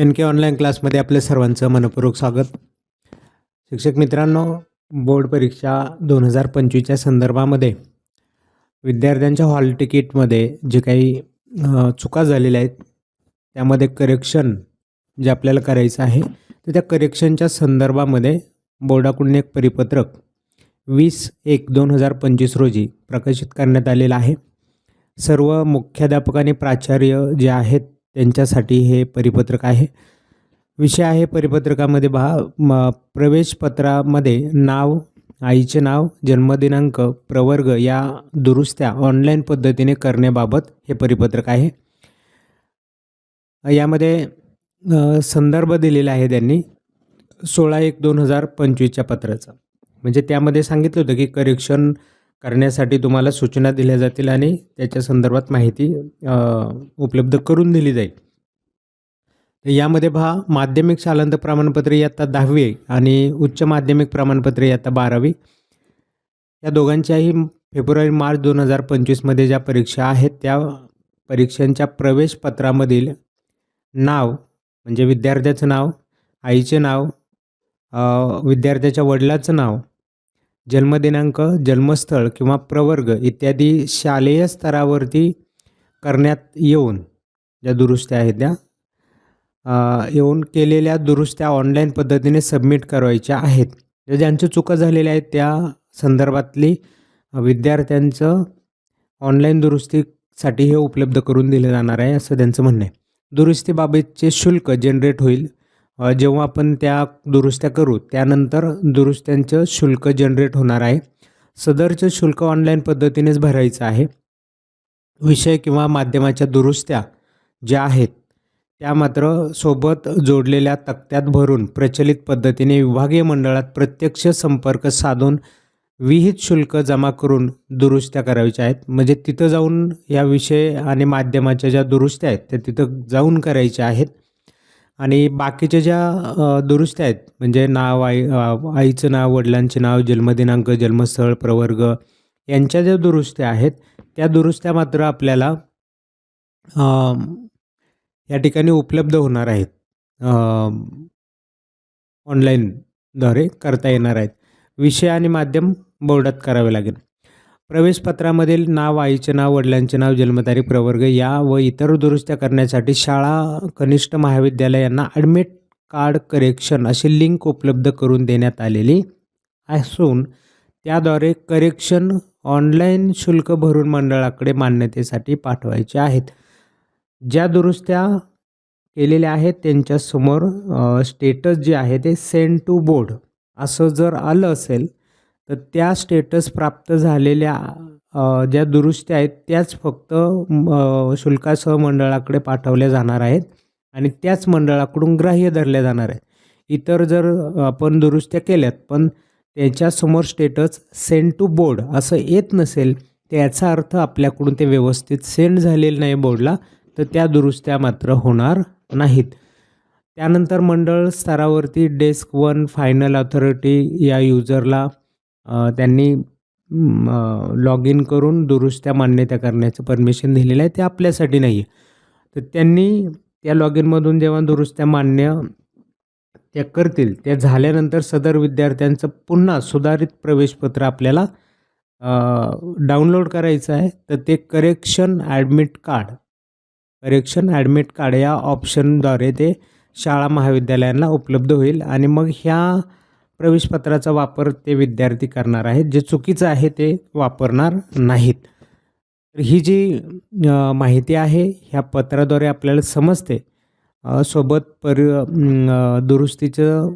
N के online क्लासमध्ये आपल्या सर्वांचं मनपूर्वक स्वागत. शिक्षक मित्रांनो बोर्ड परीक्षा दोन हजार पंचवीसच्या संदर्भामध्ये विद्यार्थ्यांच्या हॉल तिकीटमध्ये जे काही चुका झालेल्या आहेत त्यामध्ये करेक्शन जे आपल्याला करायचं आहे तर त्या करेक्शनच्या संदर्भामध्ये बोर्डाकडून एक परिपत्रक वीस एक दोन हजार पंचवीस रोजी प्रकाशित करण्यात आलेलं आहे. सर्व मुख्याध्यापक आणि प्राचार्य जे आहेत त्यांच्यासाठी हे परिपत्रक आहे. विषय आहे परिपत्रकामध्ये भा म प्रवेशपत्रामध्ये नाव आईचे नाव जन्मदिनांक प्रवर्ग या दुरुस्त्या ऑनलाईन पद्धतीने करण्याबाबत हे परिपत्रक आहे. यामध्ये संदर्भ दिलेला आहे त्यांनी. सोळा एक दोन हजार पंचवीसच्या पत्राचा. म्हणजे त्यामध्ये सांगितलं होतं की करेक्शन करण्यासाठी तुम्हाला सूचना दिल्या जातील आणि त्याच्या संदर्भात माहिती उपलब्ध करून दिली जाईल. तर यामध्ये पहा माध्यमिक शालांत प्रमाणपत्र इयत्ता दहावी आणि उच्च माध्यमिक प्रमाणपत्र इयत्ता बारावी. या दोघांच्याही फेब्रुवारी मार्च दोन हजार पंचवीसमध्ये ज्या परीक्षा आहेत त्या परीक्षांच्या प्रवेशपत्रामधील नाव म्हणजे विद्यार्थ्याचं नाव आईचे नाव विद्यार्थ्याच्या वडिलाचं नाव जन्मदिनांक जन्मस्थळ किंवा प्रवर्ग इत्यादी शालेय स्तरावरती करण्यात येऊन ज्या दुरुस्त्या आहेत त्या येऊन केलेल्या दुरुस्त्या ऑनलाईन पद्धतीने सबमिट करायच्या आहेत. ज्यांच्या चुका झालेल्या आहेत त्या संदर्भातली विद्यार्थ्यांचं ऑनलाईन दुरुस्तीसाठी हे उपलब्ध करून दिले जाणार आहे असं त्यांचं म्हणणं आहे. दुरुस्तीबाबतचे शुल्क जनरेट होईल जेव्हा आपण त्या दुरुस्त्या करू त्यानंतर दुरुस्त्यांचं शुल्क जनरेट होणार आहे. सदरचं शुल्क ऑनलाईन पद्धतीनेच भरायचं आहे. विषय किंवा माध्यमाच्या दुरुस्त्या ज्या आहेत त्या मात्र सोबत जोडलेल्या तक्त्यात भरून प्रचलित पद्धतीने विभागीय मंडळात प्रत्यक्ष संपर्क साधून विहित शुल्क जमा करून दुरुस्त्या करायच्या आहेत. म्हणजे तिथं जाऊन या विषय आणि माध्यमाच्या ज्या दुरुस्त्या आहेत त्या तिथं जाऊन करायच्या आहेत. आणि बाकीच्या ज्या दुरुस्त्या आहेत म्हणजे नाव आई आईचं नाव वडिलांचे नाव जन्मदिनांक जन्मस्थळ प्रवर्ग यांच्या ज्या दुरुस्त्या आहेत त्या दुरुस्त्या मात्र आपल्याला या ठिकाणी उपलब्ध होणार आहेत. ऑनलाईनद्वारे करता येणार आहेत. विषय आणि माध्यम बोर्डात करावे लागेल. प्रवेशपत्रामधील नाव आईचे नाव वडिलांचे नाव जन्मतारीख प्रवर्ग या व इतर दुरुस्त्या करण्यासाठी शाळा कनिष्ठ महाविद्यालयांना ॲडमिट कार्ड करेक्शन अशी लिंक उपलब्ध करून देण्यात आलेली असून त्याद्वारे करेक्शन ऑनलाईन शुल्क भरून मंडळाकडे मान्यतेसाठी पाठवायचे आहेत. ज्या दुरुस्त्या केलेल्या आहेत त्यांच्यासमोर स्टेटस जे आहे ते सेंड टू बोर्ड असं जर आलं असेल तर त्या स्टेटस प्राप्त झालेल्या ज्या दुरुस्त्या आहेत त्याच फक्त शुल्कासह मंडळाकडे पाठवल्या जाणार आहेत आणि त्याच मंडळाकडून ग्राह्य धरल्या जाणार आहेत. इतर जर आपण दुरुस्त्या केल्यात पण त्याच्यासमोर स्टेटस सेंड टू बोर्ड असं येत नसेल त्याचा अर्थ आपल्याकडून ते व्यवस्थित सेंड झालेलं नाही बोर्डला तर त्या दुरुस्त्या मात्र होणार नाहीत. त्यानंतर मंडळ स्तरावरती डेस्क वन फायनल ऑथॉरिटी या युजरला त्यांनी लॉग इन करून दुरुस्त्या मान्यता करण्याचं परमिशन दिलेलं आहे. ते आपल्यासाठी नाही आहे तर त्यांनी त्या लॉग इनमधून जेव्हा दुरुस्त्या मान्य त्या करतील त्या झाल्यानंतर सदर विद्यार्थ्यांचं पुन्हा सुधारित प्रवेशपत्र आपल्याला डाउनलोड करायचं आहे. तर ते correction admit card correction admit card या ऑप्शनद्वारे ते शाळा महाविद्यालयांना उपलब्ध होईल. आणि मग ह्या प्रवेशपत्राचा वापर ते विद्यार्थी करणार आहेत. जे चुकीचं आहे ते वापरणार नाहीत. तर ही जी माहिती आहे ह्या पत्राद्वारे आपल्याला समजते. सोबत पर दुरुस्तीचं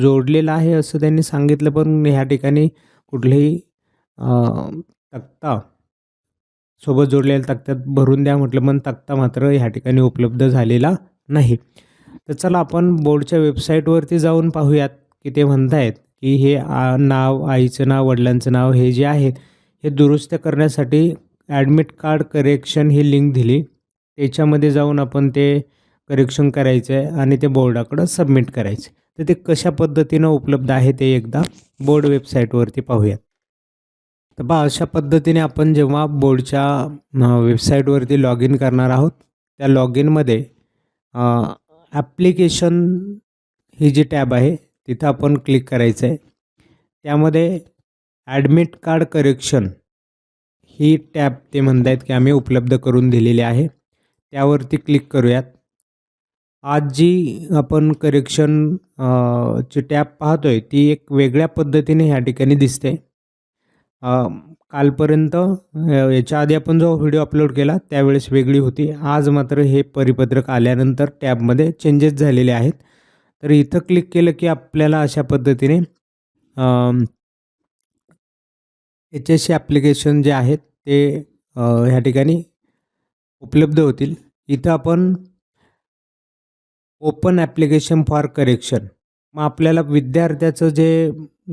जोडलेलं आहे असं त्यांनी सांगितलं पण ह्या ठिकाणी कुठलेही तक्ता सोबत जोडलेल्या तक्त्यात भरून द्या म्हटलं पण तक्ता मात्र ह्या ठिकाणी उपलब्ध झालेला नाही. तर चला आपण बोर्डच्या वेबसाईटवरती जाऊन पाहूयात. की ते म्हणतायत की हे आ, नाव आईचं नाव वडिलांचं नाव हे जे आहे हे दुरुस्त करण्यासाठी ॲडमिट कार्ड करेक्शन ही लिंक दिली. त्याच्यामध्ये जाऊन आपण ते करेक्शन करायचं आहे आणि ते बोर्डाकडं सबमिट करायचं तर ते कशा पद्धतीनं उपलब्ध आहे ते एकदा बोर्ड वेबसाईटवरती पाहूयात. तर बा अशा पद्धतीने आपण जेव्हा बोर्डच्या वेबसाईटवरती लॉग इन करणार आहोत त्या लॉग इनमध्ये ॲप्लिकेशन ही जी टॅब आहे तिथं आपण क्लिक करायचं आहे. त्यामध्ये ॲडमिट कार्ड करेक्शन ही टॅब ते म्हणत आहेत की आम्ही उपलब्ध करून दिलेली आहे. त्यावरती क्लिक करूयात. आज जी आपण करेक्शन ची टॅब पाहतोय ती एक वेगळ्या पद्धतीने ह्या ठिकाणी दिसते. कालपर्यंत याच्या आधी आपण जो व्हिडिओ अपलोड केला त्यावेळेस वेगळी होती. आज मात्र हे परिपत्रक आल्यानंतर टॅबमध्ये चेंजेस झालेले आहेत. तर इथं क्लिक केलं की आपल्याला अशा पद्धतीने एच एस सी ॲप्लिकेशन जे आहेत ते ह्या ठिकाणी उपलब्ध होतील. इथं आपण ओपन ॲप्लिकेशन फॉर करेक्शन मग आपल्याला विद्यार्थ्याचं जे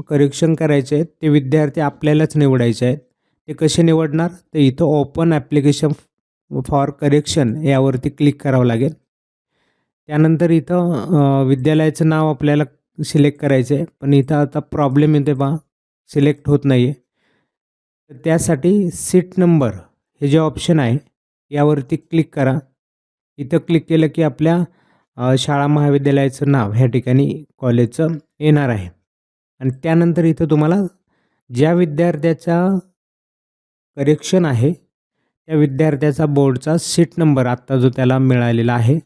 करेक्शन करायचे आहे ते विद्यार्थी आपल्यालाच निवडायचे आहेत. ते कसे निवडणार? तर इथं ओपन ॲप्लिकेशन फॉर करेक्शन यावरती क्लिक करावं लागेल. त्यानंतर इथं विद्यालयाचं नाव आपल्याला सिलेक्ट करायचं आहे. पण इथं आता प्रॉब्लेम येते बा. सिलेक्ट होत नाही आहे तर त्यासाठी सीट नंबर हे जे ऑप्शन आहे यावरती क्लिक करा. इथं क्लिक केलं की आपल्या शाळा महाविद्यालयाचं नाव ह्या ठिकाणी कॉलेजचं येणार आहे. आणि त्यानंतर इथं तुम्हाला ज्या विद्यार्थ्याचा करेक्शन आहे त्या विद्यार्थ्याचा बोर्डचा सीट नंबर आत्ता जो त्याला मिळालेला आहे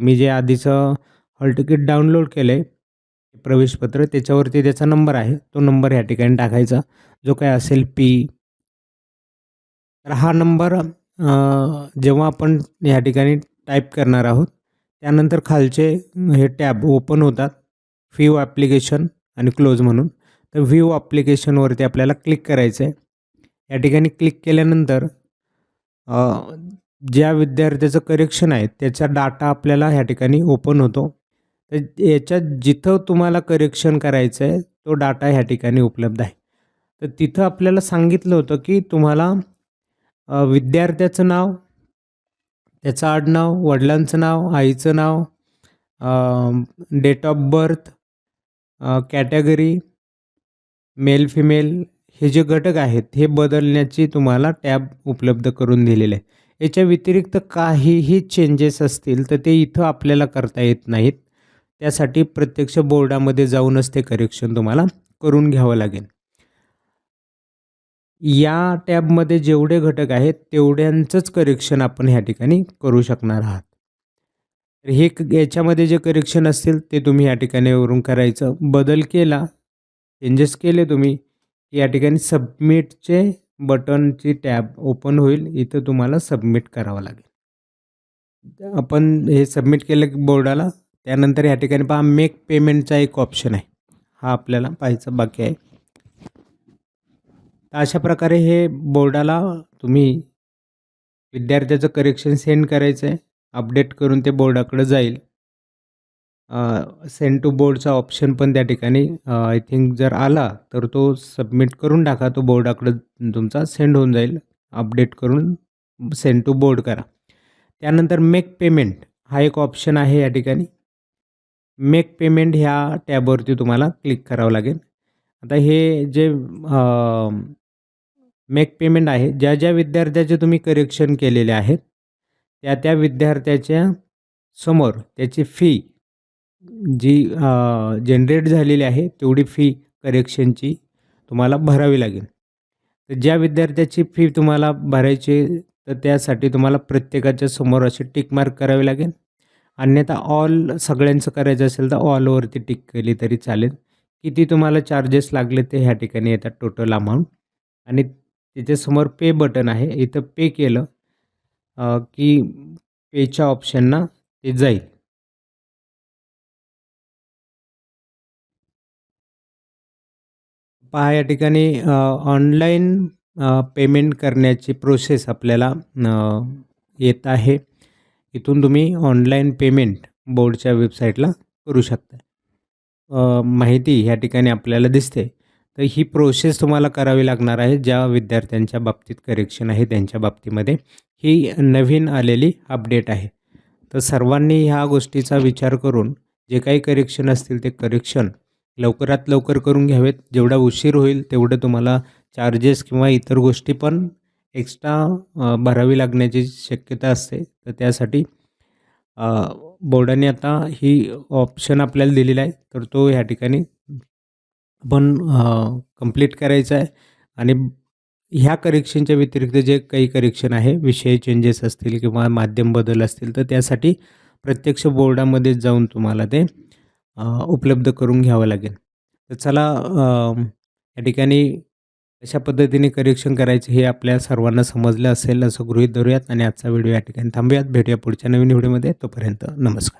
मी जे आधीचं हॉल तिकीट डाउनलोड केलं आहे प्रवेशपत्र त्याच्यावरती त्याचा नंबर आहे. तो नंबर ह्या ठिकाणी टाकायचा. जो काय असेल पी तर हा नंबर जेव्हा आपण ह्या ठिकाणी टाईप करणार आहोत त्यानंतर खालचे हे टॅब ओपन होतात. व्ह्यू ॲप्लिकेशन आणि क्लोज म्हणून. तर व्ह्यू ॲप्लिकेशनवरती आपल्याला क्लिक करायचं आहे या ठिकाणी क्लिक केल्यानंतर ज्या विद्यार्थ्याचं करेक्शन आहे त्याचा डाटा आपल्याला ह्या ठिकाणी ओपन होतो. तर याच्यात जिथं तुम्हाला करेक्शन करायचं आहे तो डाटा ह्या ठिकाणी उपलब्ध आहे. तर तिथं आपल्याला सांगितलं होतं की तुम्हाला विद्यार्थ्याचं नाव त्याचं आडनाव वडिलांचं नाव आईचं नाव date of birth category male female हे जे घटक आहेत हे बदलण्याची तुम्हाला टॅब उपलब्ध करून दिलेले आहे याच्या व्यतिरिक्त काहीही चेंजेस असतील तर ते इथं आपल्याला करता येत नाहीत. त्यासाठी प्रत्यक्ष बोर्डामध्ये जाऊनच ते करेक्शन तुम्हाला करून घ्यावं लागेल. या टॅबमध्ये जेवढे घटक आहेत तेवढ्यांचंच करेक्शन आपण ह्या ठिकाणी करू शकणार आहात. तर हे क- याच्यामध्ये जे करेक्शन असतील ते तुम्ही या ठिकाणी वरून करायचं. बदल केला चेंजेस केले तुम्ही या ठिकाणी सबमिटचे बटनची टॅब ओपन होईल इथं तुम्हाला सबमिट करावं लागेल. आपण हे सबमिट केलं की बोर्डाला त्यानंतर या ठिकाणी पहा मेक पेमेंटचा एक ऑप्शन आहे. हा आपल्याला पाहायचा बाकी आहे. तर अशा प्रकारे हे बोर्डाला तुम्ही विद्यार्थ्याचं करेक्शन सेंड करायचं आहे अपडेट करून ते बोर्डाकडे जाईल. सेंड टू बोर्डचा ऑप्शन पण त्या ठिकाणी आय थिंक जर आला तर तो सबमिट करून टाका. तो बोर्डाकडं तुमचा सेंड होऊन जाईल. अपडेट करून सेंड टू बोर्ड करा. त्यानंतर मेक पेमेंट हा एक ऑप्शन आहे या ठिकाणी. मेक पेमेंट ह्या टॅबवरती तुम्हाला क्लिक करावं लागेल. आता हे जे मेक पेमेंट आहे ज्या ज्या विद्यार्थ्याचे तुम्ही करेक्शन केलेले आहेत त्या त्या विद्यार्थ्याच्या समोर त्याची फी जी जनरेट झालेली आहे तेवढी फी करेक्शनची तुम्हाला भरावी लागेल. तर ज्या विद्यार्थ्याची फी तुम्हाला भरायची तर त्यासाठी तुम्हाला प्रत्येकाच्या समोर अशी टिक मार्क करावी लागेल. अन्यथा ऑल सगळ्यांचं करायचं असेल तर ऑलवरती टिक केली तरी चालेल. किती तुम्हाला चार्जेस लागले ते ह्या ठिकाणी येतात टोटल अमाऊंट आणि त्याच्यासमोर पे बटन आहे इथं पे केलं की पेच्या ऑप्शनना ते जाईल. पहा या ठिकाणी ऑनलाईन पेमेंट करण्याची प्रोसेस आपल्याला येत आहे. इथून तुम्ही ऑनलाईन पेमेंट बोर्डच्या वेबसाईटला करू शकता. माहिती ह्या ठिकाणी आपल्याला दिसते. तर ही प्रोसेस तुम्हाला करावी लागणार आहे ज्या विद्यार्थ्यांच्या बाबतीत करेक्शन आहे त्यांच्या बाबतीमध्ये. ही नवीन आलेली अपडेट आहे. तर सर्वांनी ह्या गोष्टीचा विचार करून जे काही करेक्शन असतील ते करेक्शन लवकरात लवकर करून घ्यावेत. जेवढा उशीर होईल तेवढं तुम्हाला चार्जेस किंवा इतर गोष्टी पण एक्स्ट्रा भरावी लागण्याची शक्यता असते. तर त्यासाठी बोर्डाने आता ही ऑप्शन आपल्याला दिलेला आहे. तर तो ह्या ठिकाणी आपण कंप्लीट करायचा आहे. आणि ह्या करेक्शनच्या व्यतिरिक्त जे काही करेक्शन आहे विषय चेंजेस असतील किंवा माध्यम बदल असतील तर त्यासाठी प्रत्यक्ष बोर्डामध्ये जाऊन तुम्हाला ते उपलब्ध करून घ्यावं लागेल. तर चला या ठिकाणी कशा पद्धतीने करेक्शन करायचे हे आपल्या सर्वांना समजलं असेल असं गृहीत धरूयात आणि आजचा व्हिडिओ या ठिकाणी थांबूयात. भेटूया पुढच्या नवीन व्हिडिओमध्ये. तोपर्यंत नमस्कार.